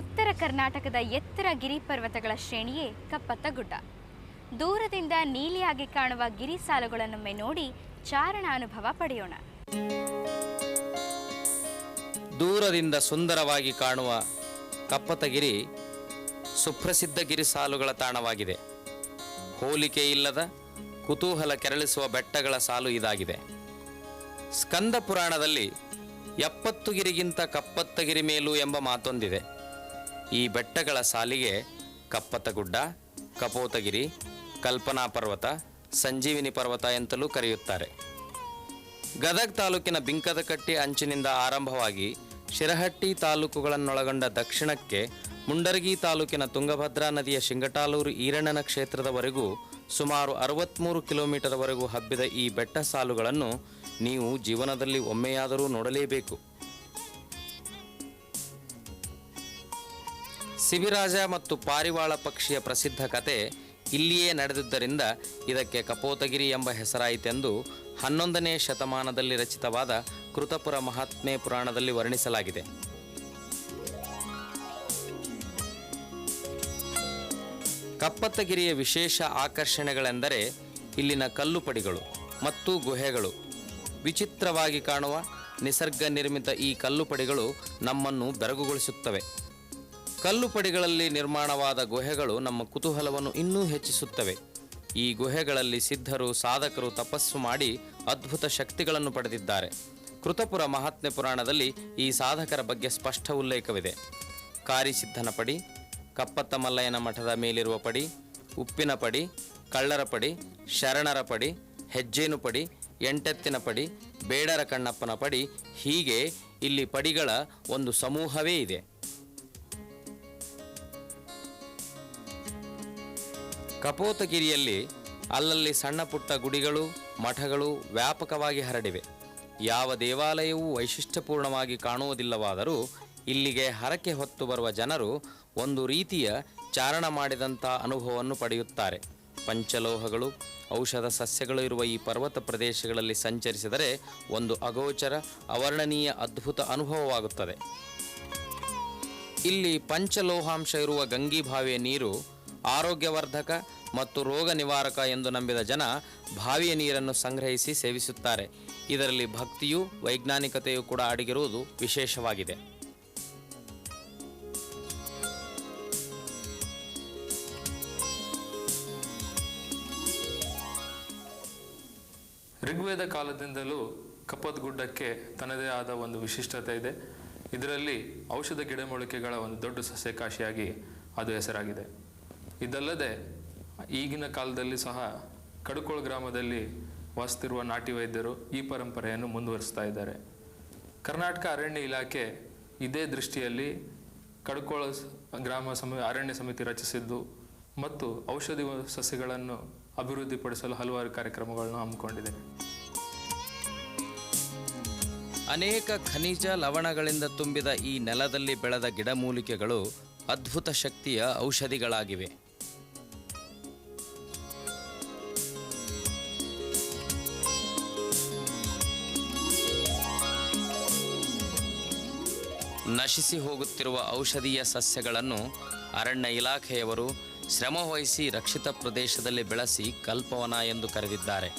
ಉತ್ತರ ಕರ್ನಾಟಕದ ಎತ್ತರ ಗಿರಿ ಪರ್ವತಗಳ ಶ್ರೇಣಿಯೇ ಕಪ್ಪತ್ತ ಗುಡ್ಡ. ದೂರದಿಂದ ನೀಲಿಯಾಗಿ ಕಾಣುವ ಗಿರಿ ಸಾಲುಗಳನ್ನೊಮ್ಮೆ ನೋಡಿ ಚಾರಣ ಅನುಭವ ಪಡೆಯೋಣ. ದೂರದಿಂದ ಸುಂದರವಾಗಿ ಕಾಣುವ ಕಪ್ಪತಗಿರಿ ಸುಪ್ರಸಿದ್ಧ ಗಿರಿ ಸಾಲುಗಳ ತಾಣವಾಗಿದೆ. ಹೋಲಿಕೆ ಇಲ್ಲದ ಕುತೂಹಲ ಕೆರಳಿಸುವ ಬೆಟ್ಟಗಳ ಸಾಲು ಇದಾಗಿದೆ. ಸ್ಕಂದ ಪುರಾಣದಲ್ಲಿ ಎಪ್ಪತ್ತು ಗಿರಿಗಿಂತ ಕಪ್ಪತ್ತಗಿರಿ ಮೇಲು ಎಂಬ ಮಾತೊಂದಿದೆ. ಈ ಬೆಟ್ಟಗಳ ಸಾಲಿಗೆ ಕಪ್ಪತಗುಡ್ಡ, ಕಪೋತಗಿರಿ, ಕಲ್ಪನಾ ಪರ್ವತ, ಸಂಜೀವಿನಿ ಪರ್ವತ ಎಂತಲೂ ಕರೆಯುತ್ತಾರೆ. ಗದಗ್ ತಾಲೂಕಿನ ಬಿಂಕದಕಟ್ಟಿ ಅಂಚಿನಿಂದ ಆರಂಭವಾಗಿ ಶಿರಹಟ್ಟಿ ತಾಲೂಕುಗಳನ್ನೊಳಗೊಂಡ ದಕ್ಷಿಣಕ್ಕೆ ಮುಂಡರಗಿ ತಾಲೂಕಿನ ತುಂಗಭದ್ರಾ ನದಿಯ ಶಿಂಗಟಾಲೂರು ಈರಣ್ಣನ ಕ್ಷೇತ್ರದವರೆಗೂ ಸುಮಾರು ಅರವತ್ತ್ಮೂರು ಕಿಲೋಮೀಟರ್ವರೆಗೂ ಹಬ್ಬಿದ ಈ ಬೆಟ್ಟ ಸಾಲುಗಳನ್ನು ನೀವು ಜೀವನದಲ್ಲಿ ಒಮ್ಮೆಯಾದರೂ ನೋಡಲೇಬೇಕು. ಸಿಬಿರಾಜ ಮತ್ತು ಪಾರಿವಾಳ ಪಕ್ಷಿಯ ಪ್ರಸಿದ್ಧ ಕತೆ ಇಲ್ಲಿಯೇ ನಡೆದಿದ್ದರಿಂದ ಇದಕ್ಕೆ ಕಪೋತಗಿರಿ ಎಂಬ ಹೆಸರಾಯಿತೆಂದು ಹನ್ನೊಂದನೇ ಶತಮಾನದಲ್ಲಿ ರಚಿತವಾದ ಕೃತಪುರ ಮಹಾತ್ಮೆ ಪುರಾಣದಲ್ಲಿ ವರ್ಣಿಸಲಾಗಿದೆ. ಕಪ್ಪತ್ತಗಿರಿಯ ವಿಶೇಷ ಆಕರ್ಷಣೆಗಳೆಂದರೆ ಇಲ್ಲಿನ ಕಲ್ಲುಪಡಿಗಳು ಮತ್ತು ಗುಹೆಗಳು. ವಿಚಿತ್ರವಾಗಿ ಕಾಣುವ ನಿಸರ್ಗ ನಿರ್ಮಿತ ಈ ಕಲ್ಲುಪಡಿಗಳು ನಮ್ಮನ್ನು ಬೆರಗುಗೊಳಿಸುತ್ತವೆ. ಕಲ್ಲುಪಡಿಗಳಲ್ಲಿ ನಿರ್ಮಾಣವಾದ ಗುಹೆಗಳು ನಮ್ಮ ಕುತೂಹಲವನ್ನು ಇನ್ನೂ ಹೆಚ್ಚಿಸುತ್ತವೆ. ಈ ಗುಹೆಗಳಲ್ಲಿ ಸಿದ್ಧರು, ಸಾಧಕರು ತಪಸ್ಸು ಮಾಡಿ ಅದ್ಭುತ ಶಕ್ತಿಗಳನ್ನು ಪಡೆದಿದ್ದಾರೆ. ಕೃತಪುರ ಮಹಾತ್ಮೆ ಪುರಾಣದಲ್ಲಿ ಈ ಸಾಧಕರ ಬಗ್ಗೆ ಸ್ಪಷ್ಟ ಉಲ್ಲೇಖವಿದೆ. ಕಾರಿಸಿದ್ಧನ ಪಡಿ ಕಪ್ಪತ್ತ ಮಲ್ಲಯ್ಯನ ಮಠದ ಮೇಲಿರುವ ಪಡಿ ಉಪ್ಪಿನ ಪಡಿ ಕಳ್ಳರ ಪಡಿ ಶರಣರ ಪಡಿ ಹೆಜ್ಜೇನು ಪಡಿ ಎಂಟೆತ್ತಿನ ಪಡಿ ಬೇಡರ ಕಣ್ಣಪ್ಪನ ಪಡಿ ಹೀಗೆ ಇಲ್ಲಿ ಪಡಿಗಳ ಒಂದು ಸಮೂಹವೇ ಇದೆ. ಕಪೋತಗಿರಿಯಲ್ಲಿ ಅಲ್ಲಲ್ಲಿ ಸಣ್ಣ ಪುಟ್ಟ ಗುಡಿಗಳು, ಮಠಗಳು ವ್ಯಾಪಕವಾಗಿ ಹರಡಿವೆ. ಯಾವ ದೇವಾಲಯವೂ ವೈಶಿಷ್ಟ್ಯಪೂರ್ಣವಾಗಿ ಕಾಣುವುದಿಲ್ಲವಾದರೂ ಇಲ್ಲಿಗೆ ಹರಕೆ ಹೊತ್ತು ಬರುವ ಜನರು ಒಂದು ರೀತಿಯ ಚಾರಣ ಮಾಡಿದಂಥ ಅನುಭವವನ್ನು ಪಡೆಯುತ್ತಾರೆ. ಪಂಚಲೋಹಗಳು, ಔಷಧ ಸಸ್ಯಗಳು ಇರುವ ಈ ಪರ್ವತ ಪ್ರದೇಶಗಳಲ್ಲಿ ಸಂಚರಿಸಿದರೆ ಒಂದು ಅಗೋಚರ ಅವರ್ಣನೀಯ ಅದ್ಭುತ ಅನುಭವವಾಗುತ್ತದೆ. ಇಲ್ಲಿ ಪಂಚಲೋಹಾಂಶ ಇರುವ ಗಂಗಿಭಾವಿಯ ನೀರು ಆರೋಗ್ಯವರ್ಧಕ ಮತ್ತು ರೋಗ ನಿವಾರಕ ಎಂದು ನಂಬಿದ ಜನ ಬಾವಿಯ ನೀರನ್ನು ಸಂಗ್ರಹಿಸಿ ಸೇವಿಸುತ್ತಾರೆ. ಇದರಲ್ಲಿ ಭಕ್ತಿಯೂ ವೈಜ್ಞಾನಿಕತೆಯೂ ಕೂಡ ಅಡಗಿರುವುದು ವಿಶೇಷವಾಗಿದೆ. ಋಗ್ವೇದ ಕಾಲದಿಂದಲೂ ಕಪ್ಪತ್ಗುಡ್ಡಕ್ಕೆ ತನ್ನದೇ ಆದ ಒಂದು ವಿಶಿಷ್ಟತೆ ಇದೆ. ಇದರಲ್ಲಿ ಔಷಧ ಗಿಡಮೂಲಿಕೆಗಳ ಒಂದು ದೊಡ್ಡ ಸಸ್ಯಕಾಶಿಯಾಗಿ ಅದು ಹೆಸರಾಗಿದೆ. ಇದಲ್ಲದೆ ಈಗಿನ ಕಾಲದಲ್ಲಿ ಸಹ ಕಡುಕೋಳ ಗ್ರಾಮದಲ್ಲಿ ವಾಸಿಸುತ್ತಿರುವ ನಾಟಿ ವೈದ್ಯರು ಈ ಪರಂಪರೆಯನ್ನು ಮುಂದುವರಿಸ್ತಾ ಇದ್ದಾರೆ. ಕರ್ನಾಟಕ ಅರಣ್ಯ ಇಲಾಖೆ ಇದೇ ದೃಷ್ಟಿಯಲ್ಲಿ ಕಡುಕೋಳ ಗ್ರಾಮ ಸಮಿತಿ ಅರಣ್ಯ ಸಮಿತಿ ರಚಿಸಿದ್ದು ಮತ್ತು ಔಷಧಿ ಸಸ್ಯಗಳನ್ನು ಅಭಿವೃದ್ಧಿಪಡಿಸಲು ಹಲವಾರು ಕಾರ್ಯಕ್ರಮಗಳನ್ನು ಹಮ್ಮಿಕೊಂಡಿದೆ. ಅನೇಕ ಖನಿಜ ಲವಣಗಳಿಂದ ತುಂಬಿದ ಈ ನೆಲದಲ್ಲಿ ಬೆಳೆದ ಗಿಡಮೂಲಿಕೆಗಳು ಅದ್ಭುತ ಶಕ್ತಿಯ ಔಷಧಿಗಳಾಗಿವೆ. ನಶಿಸಿ ಹೋಗುತ್ತಿರುವ ಔಷಧೀಯ ಸಸ್ಯಗಳನ್ನು ಅರಣ್ಯ ಇಲಾಖೆಯವರು ಶ್ರಮವಹಿಸಿ ರಕ್ಷಿತ ಪ್ರದೇಶದಲ್ಲಿ ಬೆಳೆಸಿ ಕಲ್ಪವನ ಎಂದು ಕರೆದಿದ್ದಾರೆ.